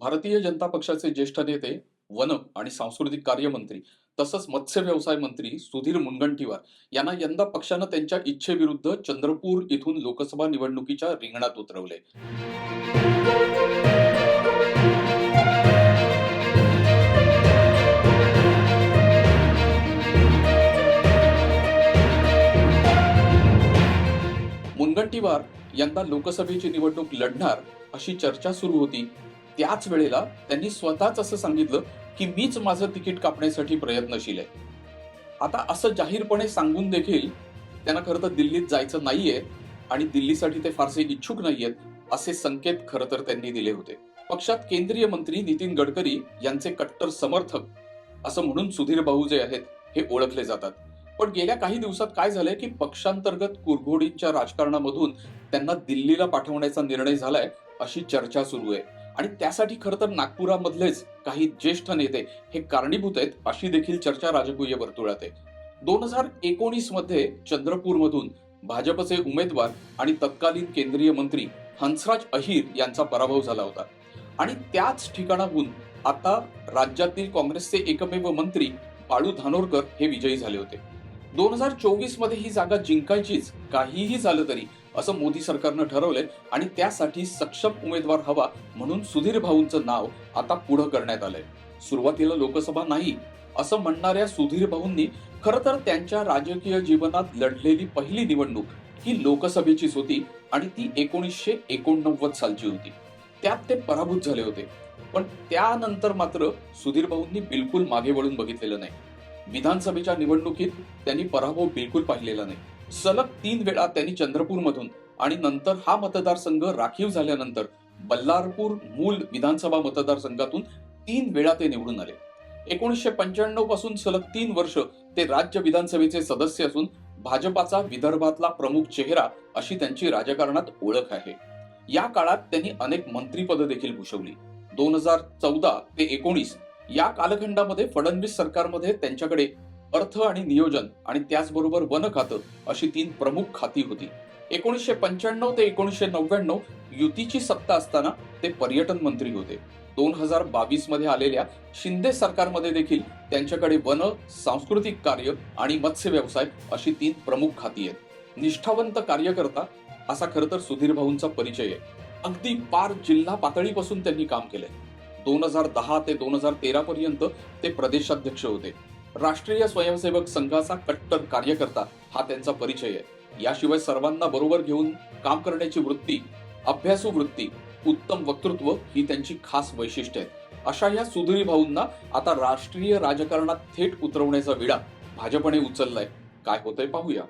भारतीय जनता पक्षाचे ज्येष्ठ नेते वन आणि सांस्कृतिक कार्यमंत्री तसंच मत्स्य व्यवसाय मंत्री सुधीर मुनगंटीवार यांना यंदा पक्षानं त्यांच्या इच्छेविरुद्ध चंद्रपूर इथून लोकसभा निवडणुकीच्या रिंगणात उतरवले. मुनगंटीवार यंदा लोकसभेची निवडणूक लढणार अशी चर्चा सुरू होती. त्याच वेळेला त्यांनी स्वतःच असं सांगितलं की मीच माझं तिकीट कापण्यासाठी प्रयत्नशील आहे. आता असं जाहीरपणे सांगून देखील त्यांना खरं तर दिल्लीत जायचं नाहीये आणि दिल्लीसाठी ते फारसे इच्छुक नाहीयेत असे संकेत खरं तर त्यांनी दिले होते. पक्षात केंद्रीय मंत्री नितीन गडकरी यांचे कट्टर समर्थक असं म्हणून सुधीर भाऊ जे आहेत हे ओळखले जातात. पण गेल्या काही दिवसात काय झालंय की पक्षांतर्गत कुरघोडीच्या राजकारणामधून त्यांना दिल्लीला पाठवण्याचा निर्णय झालाय अशी चर्चा सुरू आहे. आणि त्यासाठी खरं तर नागपुरामधलेच काही ज्येष्ठ नेते हे कारणीभूत आहेत अशी देखील चर्चा राजकीय वर्तुळात आहे. दोन हजार एकोणीसमध्ये चंद्रपूरमधून भाजपचे उमेदवार आणि तत्कालीन केंद्रीय मंत्री हंसराज अहिर यांचा पराभव झाला होता. आणि त्याच ठिकाणाहून आता राज्यातील काँग्रेसचे एकमेव मंत्री बाळू धानोरकर हे विजयी झाले होते. दोन हजार चोवीसमध्ये ही जागा जिंकायचीच काहीही झालं तरी असं मोदी सरकारनं ठरवलंय आणि त्यासाठी सक्षम उमेदवार हवा म्हणून सुधीर भाऊंचं नाव आता पुढं करण्यात आलंय. सुरुवातीला लोकसभा नाही असं म्हणणाऱ्या सुधीर भाऊंनी खरं तर त्यांच्या राजकीय जीवनात लढलेली पहिली निवडणूक ही लोकसभेचीच होती आणि ती एकोणीसशे एकोणनव्वद सालची होती. त्यात ते पराभूत झाले होते. पण त्यानंतर मात्र सुधीर भाऊंनी बिलकुल मागे वळून बघितलेलं नाही. विधानसभेच्या निवडणुकीत त्यांनी पराभव बिलकुल पाहिलेला नाही. सलग तीन वेळा त्यांनी चंद्रपूरमधून आणि नंतर हा मतदारसंघ राखीव झाल्यानंतर बल्लारपूर मूल विधानसभा मतदारसंघातून तीन वेळा ते निवडून आले. एकोणीसशे पंच्याण्णवपासून सलग तीन वर्ष ते राज्य विधानसभेचे सदस्य असून भाजपाचा विदर्भातला प्रमुख चेहरा अशी त्यांची राजकारणात ओळख आहे. या काळात त्यांनी अनेक मंत्रीपद देखील भूषवली. दोन हजार चौदा ते एकोणीस या कालखंडामध्ये फडणवीस सरकारमध्ये त्यांच्याकडे अर्थ आणि नियोजन आणि त्याचबरोबर वन खातं अशी तीन प्रमुख खाती होती. एकोणीसशे पंच्याण्णव ते एकोणीसशे नव्याण्णव युतीची सत्ता असताना ते पर्यटन मंत्री होते. दोन हजार बावीसमध्ये आलेल्या शिंदे सरकारमध्ये देखील त्यांच्याकडे वन सांस्कृतिक कार्य आणि मत्स्य व्यवसाय अशी तीन प्रमुख खाती आहेत. निष्ठावंत कार्यकर्ता असा खरं तर सुधीर भाऊंचा परिचय आहे. अगदी पार जिल्हा पातळीपासून त्यांनी काम केलंय. दोन हजार दहा ते दोन हजार तेरा पर्यंत ते प्रदेशाध्यक्ष होते. राष्ट्रीय स्वयंसेवक संघाचा कट्टर कार्यकर्ता हा त्यांचा परिचय आहे. याशिवाय सर्वांना बरोबर घेऊन काम करण्याची वृत्ती अभ्यासू वृत्ती उत्तम वक्तृत्व ही त्यांची खास वैशिष्ट्य आहेत. अशा या सुधीर भाऊंना आता राष्ट्रीय राजकारणात थेट उतरवण्याचा विडा भाजपने उचललाय. काय होतंय पाहूया.